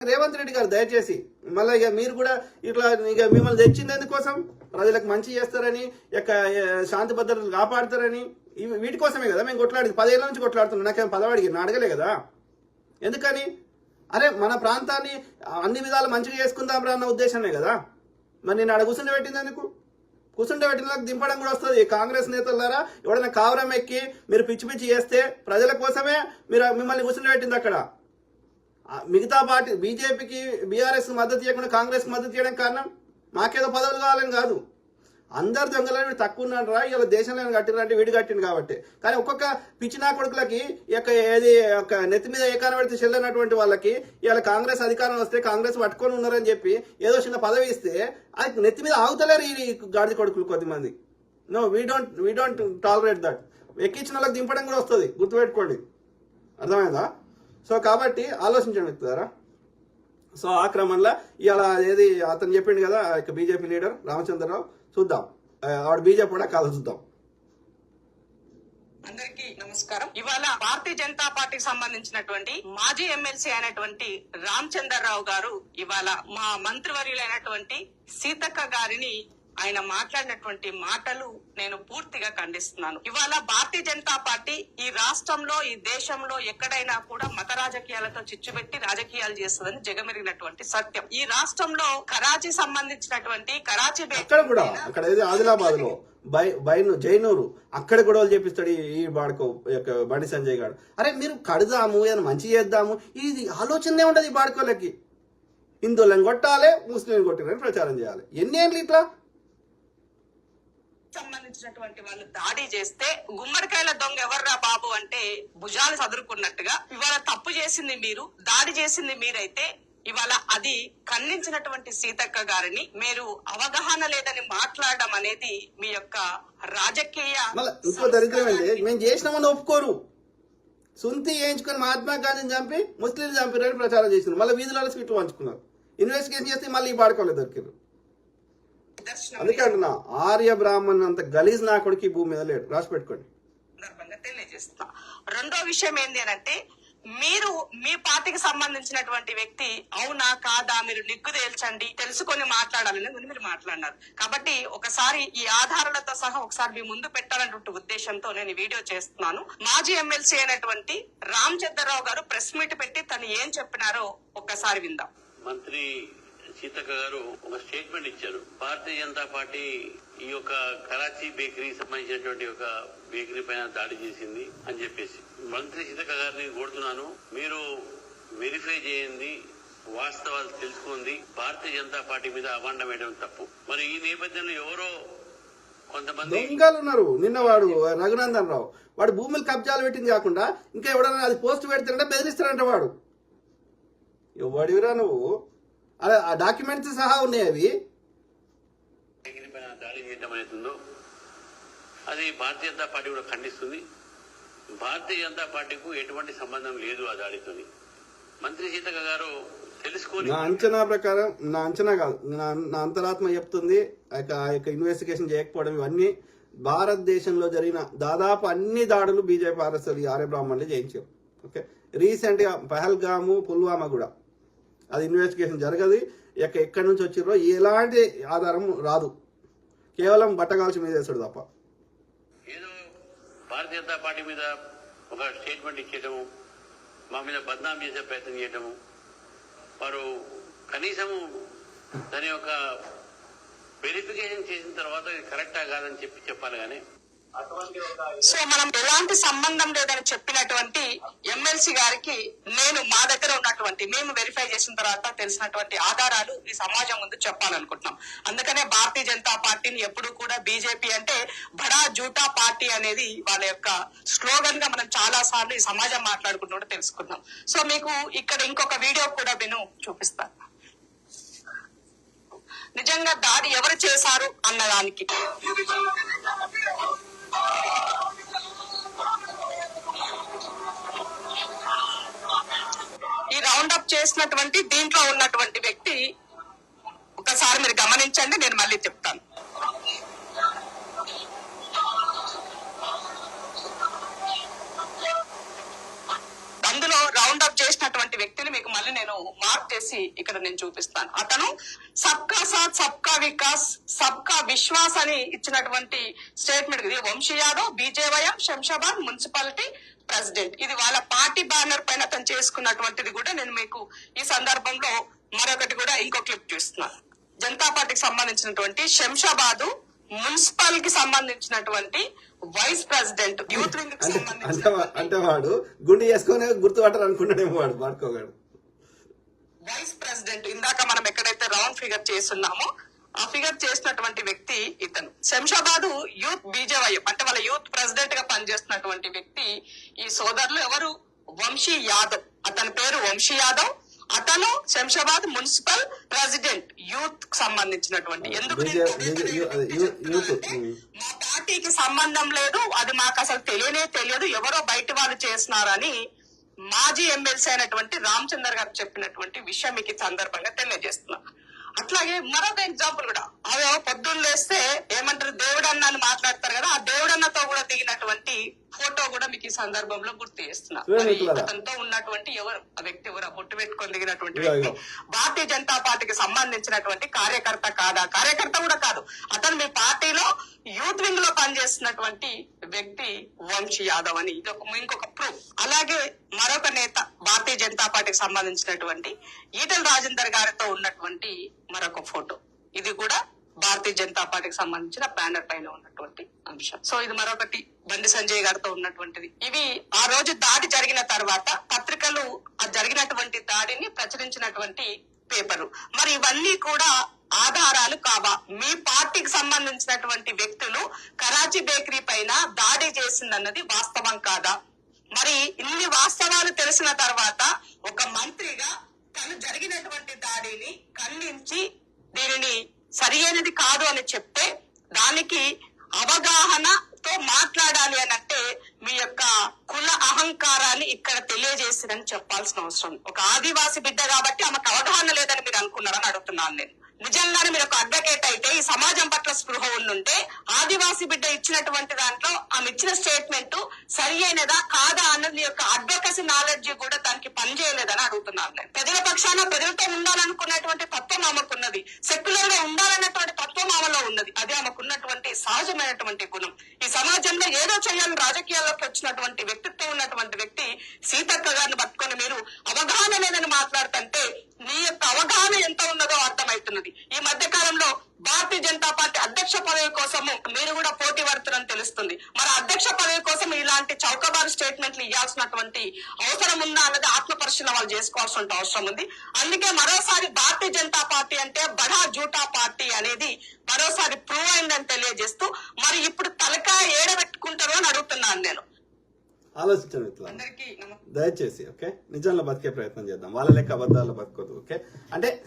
రేవంత్ రెడ్డి గారు దయచేసి మళ్ళీ ఇక మీరు కూడా ఇట్లా ఇక మిమ్మల్ని తెచ్చింది ఎందుకోసం? ప్రజలకు మంచి చేస్తారని యొక్క శాంతి భద్రతలు కాపాడతారని వీటి కోసమే కదా మేము కొట్లాడి పదేళ్ళ నుంచి కొట్లాడుతున్నాం. నాకేం పదవాడికి అడగలే కదా? ఎందుకని? అరే మన ప్రాంతాన్ని అన్ని విధాలు మంచిగా చేసుకుందాం రా అన్న ఉద్దేశమే కదా? మరి నేను ఆడ కూర్చుండి పెట్టింది ఎందుకు? కూర్చుంటే పెట్టిన దింపడం కూడా వస్తుంది. కాంగ్రెస్ నేతలారా ఎవడైనా కావరం ఎక్కి మీరు పిచ్చి పిచ్చి చేస్తే ప్రజల కోసమే మీరు మిమ్మల్ని కూర్చుండి పెట్టింది అక్కడ. మిగతా పార్టీ బీజేపీకి బీఆర్ఎస్ మద్దతు ఇవ్వకుండా కాంగ్రెస్ మద్దతు ఇవ్వడం కారణం? మాకేదో పదవులు కావాలని కాదు. అందరు దొంగలని వీడు తక్కువ ఉన్నాడు రా ఇలా దేశంలో కట్టిరంటే వీడు కట్టింది కాబట్టి. కానీ ఒక్కొక్క పిచ్చినా కొడుకులకి ఈ యొక్క ఏది ఒక నెత్తి మీద ఏకాన పెడితే చెల్లనటువంటి వాళ్ళకి ఇలా కాంగ్రెస్ అధికారం వస్తే కాంగ్రెస్ పట్టుకొని ఉన్నారని చెప్పి ఏదో చిన్న పదవి ఇస్తే అది నెత్తి మీద ఆగుతలేరు ఈ గాడిద కొడుకులు కొద్దిమంది. No we don't we don't tolerate that ఎక్కించిన వాళ్ళకి దింపడం కూడా వస్తుంది. గుర్తుపెట్టుకోండి. అర్థమైందా? సో కాబట్టి ఆలోచించండి వ్యక్తులారా సో ఆ క్రమంలో ఇవాళ ఏది అతను చెప్పిండు కదా ఆ యొక్క బీజేపీ లీడర్ రామచంద్రరావు చూద్దాం. ఆవిడ బీజేపీ కూడా కాదు చూద్దాం. అందరికీ నమస్కారం. ఇవాళ భారతీయ జనతా పార్టీకి సంబంధించినటువంటి మాజీ ఎమ్మెల్సీ అయినటువంటి రామచంద్రరావు గారు ఇవాళ మా మంత్రివర్యులైనటువంటి సీతక్క గారిని ఆయన మాట్లాడినటువంటి మాటలు నేను పూర్తిగా ఖండిస్తున్నాను. ఇవాళ భారతీయ జనతా పార్టీ ఈ రాష్ట్రంలో ఈ దేశంలో ఎక్కడైనా కూడా మత రాజకీయాలతో చిచ్చుపెట్టి రాజకీయాలు చేస్తుందని జగమెరిగినటువంటి సత్యం. ఈ రాష్ట్రంలో కరాచీ సంబంధించినటువంటి కరాచీ అక్కడ కూడా అక్కడ ఆదిలాబాద్లో బై బైను జైనూరు అక్కడ గొడవలు చేపిస్తాడు ఈ- బాడుకో యొక్క బండి సంజయ్ గారు. అరే మీరు కడదాము ఏదైనా మంచి చేద్దాము ఇది ఆలోచనే ఉండదు ఈ బాడుకోలకి హిందువులను కొట్టాలి ముస్లింలు కొట్టాలని ప్రచారం చేయాలి. ఎన్ని ఏళ్ళు ఇట్లా? సంబంధించినటువంటి వాళ్ళు దాడి చేస్తే గుమ్మడికాయల దొంగ ఎవర్రా బాబు అంటే భుజాలు చదురుకున్నట్టుగా ఇవాళ తప్పు చేసింది మీరు దాడి చేసింది మీరైతే ఇవాళ అది ఖండించినటువంటి సీతక్క గారిని మీరు అవగాహన లేదని మాట్లాడడం అనేది మీ యొక్క రాజకీయ ఇంకో దరిద్రం మేము చేసినామని ఒప్పుకోరు. సుంతి వేయించుకొని మహాత్మా గాంధీని చంపి ముస్లింలు చంపిరని ప్రచారం చేసినారు మళ్ళీ వీధులలో సీట్లు పంచుకున్నారు. ఇన్వెస్టిగేషన్ చేస్తే మళ్ళీ ఈ బాడుకోలేదు దొరికారు అందుకే అంటున్నా ఆర్య బ్రాహ్మణ్ అంత గలీజ్ నా కొడుకు ఈ భూమి మీద లేడు. రాసి పెట్టుకోండి తెలియజేస్తున్నా రెండో విషయం ఏంటి అని అంటే మీరు మీ పార్టీకి సంబంధించినటువంటి వ్యక్తి అవునా కాదా మీరు నిగ్గు తేల్చండి తెలుసుకొని మాట్లాడాలని మీరు మాట్లాడినారు. కాబట్టి ఒకసారి ఈ ఆధారాలతో సహా ఒకసారి మీ ముందు పెట్టాలన్నటువంటి ఉద్దేశంతో నేను వీడియో చేస్తున్నాను. మాజీ ఎమ్మెల్సీ అయినటువంటి రామ్ చంద్రరావు గారు ప్రెస్ మీట్ పెట్టి తను ఏం చెప్పినారో ఒక్కసారి విందాం. మంత్రి సీతక్క గారు ఒక స్టేట్మెంట్ ఇచ్చారు. భారతీయ జనతా పార్టీ ఈ యొక్క కరాచీ బేకరీ సంబంధించినటువంటి ఒక బేకరీ పైన దాడి చేసింది అని చెప్పేసి. మంత్రి సీతక్క గారిని కోరుతున్నాను మీరు వెరిఫై చేయండి వాస్తవాలు తెలుసుకుంది భారతీయ జనతా పార్టీ మీద అవాండం వేయడం తప్పు. మరి ఈ నేపథ్యంలో ఎవరో కొంతమంది దొంగలు ఉన్నారు. నిన్న వాడు రఘునందన్ రావు. వాడు భూములు కబ్జాలు పెట్టింది కాకుండా ఇంకా ఎవడన్నా అది పోస్ట్ పెడతాడంటే బెదిరిస్తాడంట వాడు. ఎవడివిరా నువ్వు? ఆ డాక్యుమెంట్స్ సహా ఉన్నాయి అవి. దాడి చేయడం అవుతుందో? అది భారతీయ జనతా పార్టీ కూడా ఖండిస్తుంది. భారతీయ జనతా పార్టీకు ఎటువంటి సంబంధం లేదు ఆ దాడితోని. మంత్రి సీతక్క గారు తెలుసుకొని నా అంచనా ప్రకారం నా అంచనా కాదు నా నా అంతరాత్మ చెప్తుంది. ఆ యొక్క ఇన్వెస్టిగేషన్ చేయకపోవడం ఇవన్నీ భారతదేశంలో జరిగిన దాదాపు అన్ని దాడులు బీజేపీ ఆర్ఎస్ఎల్ ఆర్య బ్రాహ్మణులు చేయించారు. ఓకే? రీసెంట్గా పహల్గాము పుల్వామా కూడా. అది ఇన్వెస్టిగేషన్ జరగదు. ఇక ఎక్కడి నుంచి వచ్చిర్రో ఎలాంటి ఆధారం రాదు. కేవలం బట్టగాల్చి మీద వేసాడు తప్ప. ఏదో భారతీయ జనతా పార్టీ మీద ఒక స్టేట్మెంట్ ఇచ్చేయటము మా మీద బద్నాం చేసే ప్రయత్నం చేయటము. వారు కనీసము దాని యొక్క వెరిఫికేషన్ చేసిన తర్వాత ఇది కరెక్టా కాదని చెప్పి చెప్పాలి కానీ సో మనం ఎలాంటి సంబంధం లేదని చెప్పినటువంటి ఎమ్మెల్సీ గారికి నేను మా దగ్గర ఉన్నటువంటి మేము వెరిఫై చేసిన తర్వాత తెలిసినటువంటి ఆధారాలు ఈ సమాజం ముందు చెప్పాలనుకుంటున్నాం. అందుకనే భారతీయ జనతా పార్టీని ఎప్పుడు కూడా బీజేపీ అంటే బడా జూటా పార్టీ అనేది వాళ్ళ యొక్క స్లోగన్గా మనం చాలా సార్లు ఈ సమాజం మాట్లాడుకుంటూ తెలుసుకున్నాం సో మీకు ఇక్కడ ఇంకొక వీడియో కూడా నేను చూపిస్తాను నిజంగా దాడి ఎవరు చేశారు అన్నదానికి? ఈ రౌండ్ అప్ చేసినటువంటి దీంట్లో ఉన్నటువంటి వ్యక్తి ఒకసారి మీరు గమనించండి నేను మళ్ళీ చెప్తాను అందులో రౌండ్ రౌండ్ అప్ చేసినటువంటి వ్యక్తిని మీకు మళ్ళీ నేను మార్క్ చేసి ఇక్కడ నేను చూపిస్తాను. అతను సబ్కా సాత్ సబ్కా వికాస్ సబ్కా విశ్వాస్ అని ఇచ్చినటువంటి స్టేట్మెంట్ ఇది. Vamshi Yadav BJYM Shamshabad municipality president. ఇది వాళ్ళ పార్టీ బ్యానర్ పైన అతను చేసుకున్నటువంటిది కూడా నేను మీకు ఈ సందర్భంలో మరొకటి కూడా ఇంకో క్లిప్ చూస్తున్నాను. జనతా పార్టీకి సంబంధించినటువంటి శంషాబాద్ మున్సిపల్కి సంబంధించినటువంటి వైస్ ప్రెసిడెంట్ యూత్ వింగ్ అంటే వాడు గుండె చేసుకొని గుర్తుపట్టారు అనుకున్నాడేమో వాడు మార్కోగాడు వైస్ ప్రెసిడెంట్ ఇందాక మనం ఎక్కడైతే రౌండ్ ఫిగర్ చేస్తున్నామో ఆ ఫిగర్ చేసినటువంటి వ్యక్తి ఇతను. శంషాబాద్ యూత్ బీజేవైఎం అంటే వాళ్ళ యూత్ ప్రెసిడెంట్గా పనిచేస్తున్నటువంటి వ్యక్తి ఈ సోదరులు ఎవరు? వంశీ యాదవ్. అతని పేరు వంశీ యాదవ్. అతను శంషాబాద్ మున్సిపల్ ప్రెసిడెంట్ యూత్కి సంబంధించినటువంటి. ఎందుకు పార్టీకి సంబంధం లేదు అది మాకు అసలు తెలియనే తెలియదు ఎవరో బయట వాళ్ళు చేస్తున్నారని మాజీ ఎమ్మెల్సీ అయినటువంటి రామచందర్ గారు చెప్పినటువంటి విషయం మీకు సందర్భంగా తెలియజేస్తున్నా. అట్లాగే మరొక ఎగ్జాంపుల్ కూడా. అదే పొద్దున్న లేస్తే ఏమంటారు దేవుడన్న అని మాట్లాడతారు కదా ఆ దేవుడన్నతో కూడా దిగినటువంటి ఫోటో కూడా మీకు ఈ సందర్భంలో గుర్తు చేస్తున్నా. అతనితో ఉన్నటువంటి ఎవరు ఆ వ్యక్తి ఎవరు బొట్టు పెట్టుకొని దిగినటువంటి వ్యక్తి. భారతీయ జనతా పార్టీకి సంబంధించినటువంటి కార్యకర్త కాదా? కార్యకర్త కూడా కాదు. అతను మీ పార్టీలో యూత్ వింగ్లో పనిచేస్తున్నటువంటి వ్యక్తి వంశీ యాదవ్ అని. ఇది ఒక ఇంకొక ప్రూఫ్ అలాగే మరొక నేత భారతీయ జనతా పార్టీకి సంబంధించినటువంటి ఈటల రాజేందర్ గారితో ఉన్నటువంటి మరొక ఫోటో. ఇది కూడా భారతీయ జనతా పార్టీకి సంబంధించిన బ్యానర్ పైన ఉన్నటువంటి అంశం. సో ఇది మరొకటి. బండి సంజయ్ గారితో ఉన్నటువంటిది. ఇవి ఆ రోజు దాడి జరిగిన తర్వాత పత్రికలు ఆ జరిగినటువంటి దాడిని ప్రచురించినటువంటి పేపరు. మరి ఇవన్నీ కూడా ఆధారాలు కావా? మీ పార్టీకి సంబంధించినటువంటి వ్యక్తులు కరాచీ బేకరీ పైన దాడి చేసిందన్నది వాస్తవం కాదా? మరి ఇన్ని వాస్తవాలు తెలిసిన తర్వాత ఒక మంత్రిగా తను జరిగినటువంటి దాడిని ఖండించి దీనిని సరి అయినది కాదు అని చెప్పి దానికి అవగాహనతో మాట్లాడాలి అని అంటే మీ యొక్క కుల అహంకారాన్ని ఇక్కడ తెలియజేసిరని సంవత్సరం ఒక ఆదివాసి బిడ్డ కాబట్టి ఆమెకు అవగాహన లేదని మీరు అనుకున్నారని అడుగుతున్నాను నేను. నిజంగానే మీరు ఒక అడ్వకేట్ అయితే ఈ సమాజం పట్ల స్పృహ ఉండుంటే ఆదివాసి బిడ్డ ఇచ్చినటువంటి దాంట్లో ఆమె ఇచ్చిన స్టేట్మెంట్ సరి అయినదా కాదా అన్నది యొక్క అడ్వకసీ నాలెడ్జ్ కూడా దానికి పనిచేయలేదని అడుగుతున్నాను నేను. ప్రజల పక్షాన ప్రజలతో ఉండాలనుకున్నటువంటి తత్వం ఆమెకున్నది. సెక్యులర్గా ఉండాలన్నటువంటి తత్వం ఆమెలో ఉన్నది. అదే ఆమెకున్నటువంటి సహజమైనటువంటి గుణం. ఈ సమాజంలో ఏదో చేయాలని రాజకీయాల్లోకి వచ్చినటువంటి వ్యక్తిత్వం ఉన్నటువంటి వ్యక్తి సీతక్క గారిని అవగాహన లేదని మాట్లాడుతుంటే నీ యొక్క అవగాహన ఎంత ఉన్నదో అర్థమవుతున్నది. ఈ మధ్య కాలంలో భారతీయ జనతా పార్టీ అధ్యక్ష పదవి కోసము మీరు కూడా పోటీ పడుతున్నారని తెలుస్తుంది. మరి అధ్యక్ష పదవి కోసం ఇలాంటి చౌకబారు స్టేట్మెంట్లు ఇవ్వాల్సినటువంటి అవసరం ఉందా అన్నది ఆత్మ పరిశీలన వాళ్ళు చేసుకోవాల్సిన అవసరం ఉంది. అందుకే మరోసారి భారతీయ జనతా పార్టీ అంటే బడా జూటా పార్టీ అనేది మరోసారి ప్రూవ్ అయిందని తెలియజేస్తూ మరి ఇప్పుడు తలకాయ ఏడబెట్టుకుంటారు అని అడుగుతున్నాను నేను. ఆలోచించండి. దయచేసి ఓకే? నిజంలో బతికే ప్రయత్నం చేద్దాం. వాళ్ళ లెక్క అబద్ధాలు బతకొద్దు ఓకే? అంటే